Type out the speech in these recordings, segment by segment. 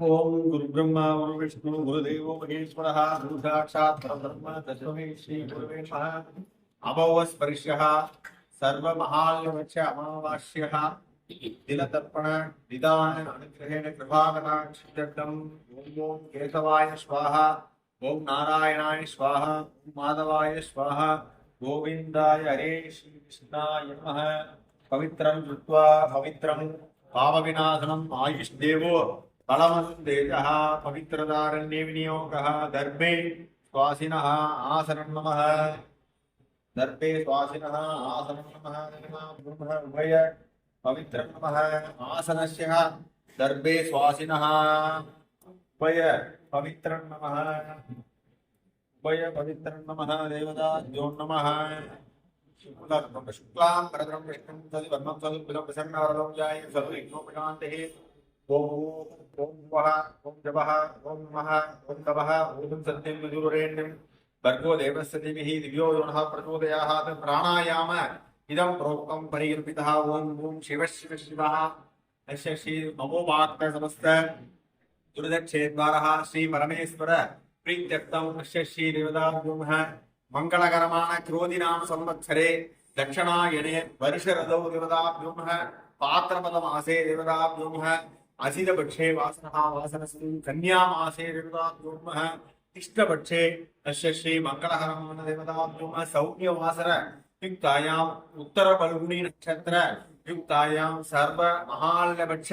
ओम गुरु ब्रह्मा गुरु विष्णु गुरु देवो महेश्वर गुरु साक्षात परब्रह्म तस्मै श्री गुरुवे नमः। अभव स्पर्शः सर्व सर्वमहालक्ष्य अमावास्यः दिनतर्पण निदान, अनुग्रहेण कृपाकटाक्षदम् ओम ओम केशवाय स्वाहा ओम नारायणाय स्वाहा ओम माधवाय स्वाहा गोविंदाय हरे श्री कृष्णाय नमः। पवित्रं कृत्वा पवित्रं पाप पावविनाशनम् आयुष्देवो तलमस्तेजः पवित्रदारण्यविनियोगः दर्भे श्वासिनः आसनं नमः। दर्भे श्वासिनः आसनं नमः ब्रह्म उभय, पवित्रं नमः, आसनस्य दर्भे श्वासिनः उभय, पवित्रं नमः। उभय, पवित्रं नमः नमः। शुक्लां प्रसन्नवरदं ఓం ఓం నమః ఓం జవః ఓం నమః ఓం తవః ఓం సత్యం యజురేణ్యం భర్గో దేవస్య దేవిః దివ్యో యోనః ప్రచోదయాః ప్రాణాయామ ఇదం ప్రోక్తం పరిర్పితః ఓం ఓం శివ శివ శివ. దశశ్రీ నమో వాక్త సమస్త దురదక్షేద్వారః శ్రీ పరమేశ్వర ప్రీత్యర్థం దశశ్రీ దేవదాభ్యూమః మంగళకరమాణ క్రోధినామ సంవత్సరే దక్షిణాయనే వర్ష రథౌ దేవదాభ్యూమః పాత్రపద మాసే దేవదాభ్యూమః அசிதபட்சே வாசனா வாசனஸ்து கன்யாமாசே தேவதா கூர்ம இஷ்டபட்சே அஸ்ய ஸ்ரீ மங்களகரமான தேவதா கூர்ம சௌக்கிய வாசர யுக்தாயாம் உத்தர பல்குனி நட்சத்திர யுக்தாயாம் சர்வ மகாலபட்ச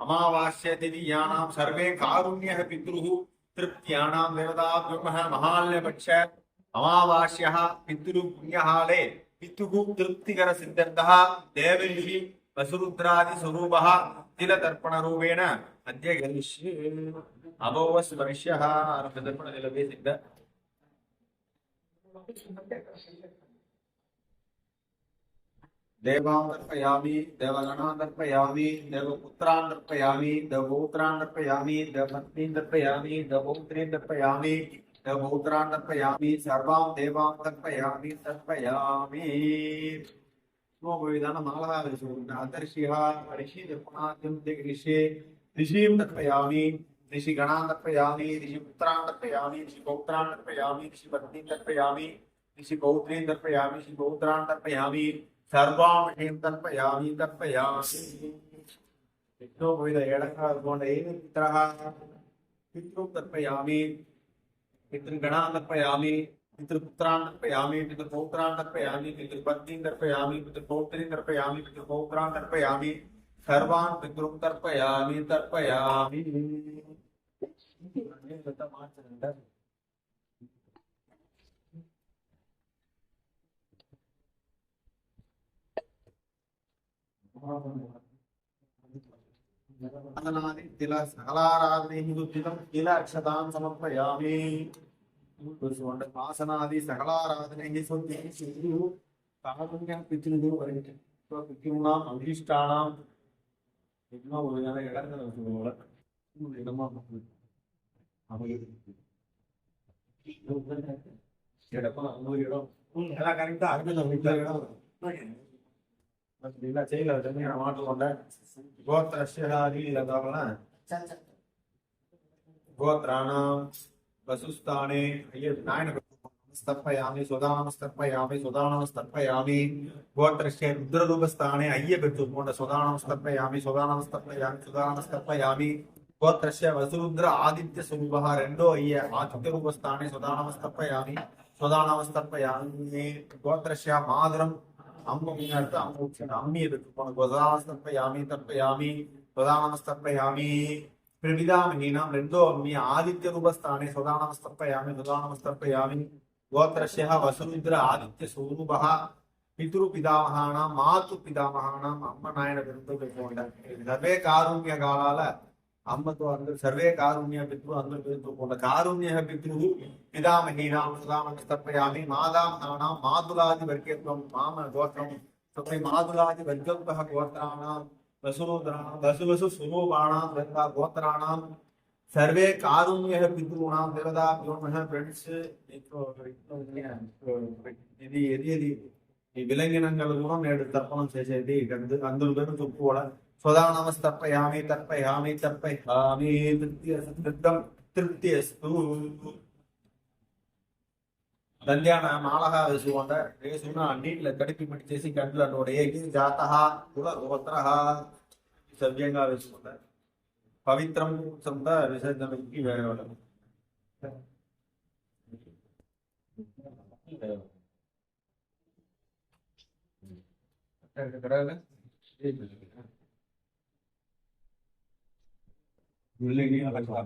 அமாவாஸ்ய திதியானாம் சர்வே காருண்ய பித்ருஹு திருப்தியானாம் தேவதா பிரம்ம மகாலபட்ச அமாவாஸ்யா பித்ரு புண்ணியகாலே பித்துகு திருப்திகர சித்தந்தா தேவரிஷி వసురుద్రాది స్వరూప తిల తర్పణ రూపేణ అద్య గరిష్యే. అభవ స్పర్శ్య తర్పణ నిలవే సిద్ధ. దేవాన్ దర్పయామి దేవగణాన్ దర్పయామి దేవపుత్రాన్ దర్పయామి దేవపౌత్రాన్ దర్పయామి దేవపత్నీన్ దర్పయామి దేవపౌత్రీన్ దర్పయామి దేవపౌత్రాన్ దర్పయామి సర్వాం దేవాన్ దర్పయామి దర్పయామి విధాన మాలహాదర్శిహ ఋషి దర్పణాద్యం ఋషి ఋషిం దర్పయామి ఋషి గణాన్ దర్పయామి ఋషి పుత్రాన్ దర్పయామి ఋషి పౌత్రాన్ దర్పయామి ఋషి పత్నీన్ దర్పయామి ఋషి పౌత్రీన్ దర్పయామి ఋషి పౌత్రాన్ దర్పయామి సర్వాం హేం తర్పయామి తర్పయామి ఎన్నో పోయిన ఏడంగా అనుకోండి ఏమి పిత్ర పితృ తర్పయామి పితృగణాన్ తర్పయామి पितृपुत्रान् तर्पयामि पितृपौत्रान् तर्पयामि पितृपत्नीं सर्वान् पितृं तर्पयामि तर्पयामि अनादि तिल दुर्जितं किल अक्षतां समर्पयामि അതുകൊണ്ട് ആസനാദി സകലാരാധനയെ സ്വന്തം താമസിക്കുന്നത് പറയുന്നത് ഇപ്പൊ കൃത്യമുണാം അഭീഷ്ടാണാം യജ്ഞ പോലെയാണ് ഇടഞ്ഞ ദിവസങ്ങളോട് செய்யல மாட்டு கொண்ட கோத்திரஸ்யாதி கோத்திரானாம் అర్థం ఇలా చేయలేదు నేను మాటలు ఉండే గోత్రస్యవలన గోత్రాణం వసుస్థానే అయ్యే నాయన స్తర్పయామి సుదానమస్తర్పయామి సుదానమస్తర్పయామి. గోత్రస్య రుద్రరూపస్థానే అయ్య పెట్టుకోండి సుదానమస్తర్పయామి సుదానమస్తర్పయామి సుదానమస్తర్పయామి. గోత్రస్య వసురుద్ర ఆదిత్య స్వరూప రెండో అయ్య ఆదిత్య రూపస్థానే సుధానం స్తర్పయామి సుధానం స్తర్పయామి గోత్రశ్చ మాధురం అమ్మ మీ అమ్మ వచ్చిన పెట్టుకోండి ఎదుర్కొన్న గోదానస్తర్పయామి తర్పయామి సుధానం స్తర్పయామి ప్రవిధామహీనం రెండో మీ ఆదిత్య రూపస్థానే సుదానమస్తర్పయామి సుదానమస్తర్పయామి గోత్రస్య వసురుద్ర ఆదిత్య స్వరూప పితృ పితామహానాం మాతృ పితామహానాం అమ్మ నాయన పేరుతో పెట్టుకోండి సర్వే కారుణ్య కాలాల అమ్మతో అందరు సర్వే కారుణ్య పితృ అందరు పేరుతో కారుణ్య పితృ పితామహీనాం సుదానమస్తర్పయామి మాదామహానాం మాతులాది వర్గత్వం మామ గోత్రం తప్పై మాతులాది వర్గత్వ గోత్రాణం వసురుద్రాణం వసువసు స్వరూపాణం వర్గ గోత్రాణం సర్వే కారుణ్య పితృణాం దేవతాభ్యో ఫ్రెండ్స్ ఇది ఇది ఇది ఈ విలంగినంగలు కూడా నేడు తర్పణం చేసేది అందరూ పేరు చెప్పుకోవడం స్వదానమస్తర్పయామి తర్పయామి తర్పయామి తృప్తి తృప్తం తృప్తి అస్తు దంద్యాన మాలహ వేసుకుంట వేసుకున్న నీటిలో కడిపి పెట్టి చేసి గంటల నోడేకి జాత కుల గోత్ర సవ్యంగా వేసుకుంటారు పవిత్రం సొంత విసర్జనకి వేరే వాళ్ళకు స్వాహ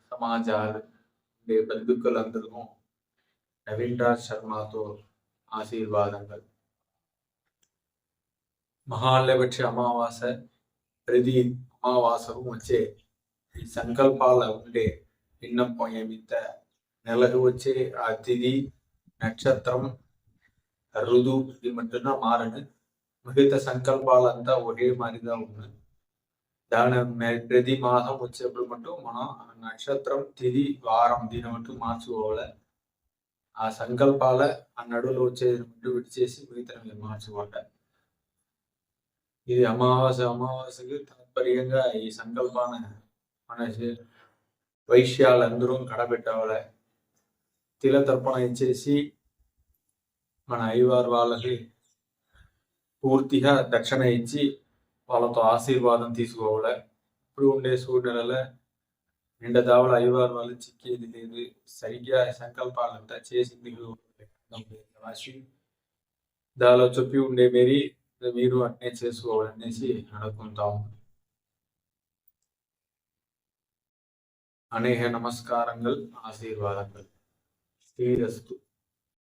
సమాజాలు ఉండే బంధుకులందరూ నవీన్ రాజ్ శర్మతో ఆశీర్వాదంగా మహాలయపక్ష అమావాస ప్రతి అమావాసము వచ్చే ఈ సంకల్పాల ఉండే విన్నపం ఏమిత నెలకు వచ్చే అతిథి నక్షత్రం రుదు ఇది மட்டும்தான் மாறணும் மிகுத்த సంకల్పాలంతా அந்த ஒரே மாதிரி దాని ప్రతి మాసం వచ్చేప్పుడు మటు మనం నక్షత్రం తిది వారం దీని మటు మార్చుకోవాలి. ఆ సంకల్పాల ఆ నడువులో వచ్చేది మటు విడిచేసి మిగతా మార్చుకోవాలి. ఇది అమావాస్య అమావాస్యకి తాత్పర్యంగా ఈ సంకల్పాన మన వైశ్యాలందరూ కడబెట్టవాలి తిల తర్పణ ఇచ్చేసి మన అయ్యవారు వాళ్ళకి పూర్తిగా దక్షిణ ఇచ్చి వాళ్ళతో ఆశీర్వాదం తీసుకోవాలి ఇప్పుడు ఉండే సూర్యుల నిండ దావల అయ్యవారి చిక్కేది లేదు. సరిగ్గా సంకల్పాలంతా చేసింది దానిలో చెప్పి ఉండే మేరీ మీరు అట్నే చేసుకోవాలనేసి అనుకుంటాం అనేక నమస్కారంగా ఆశీర్వాదంగా శ్రీరస్తు.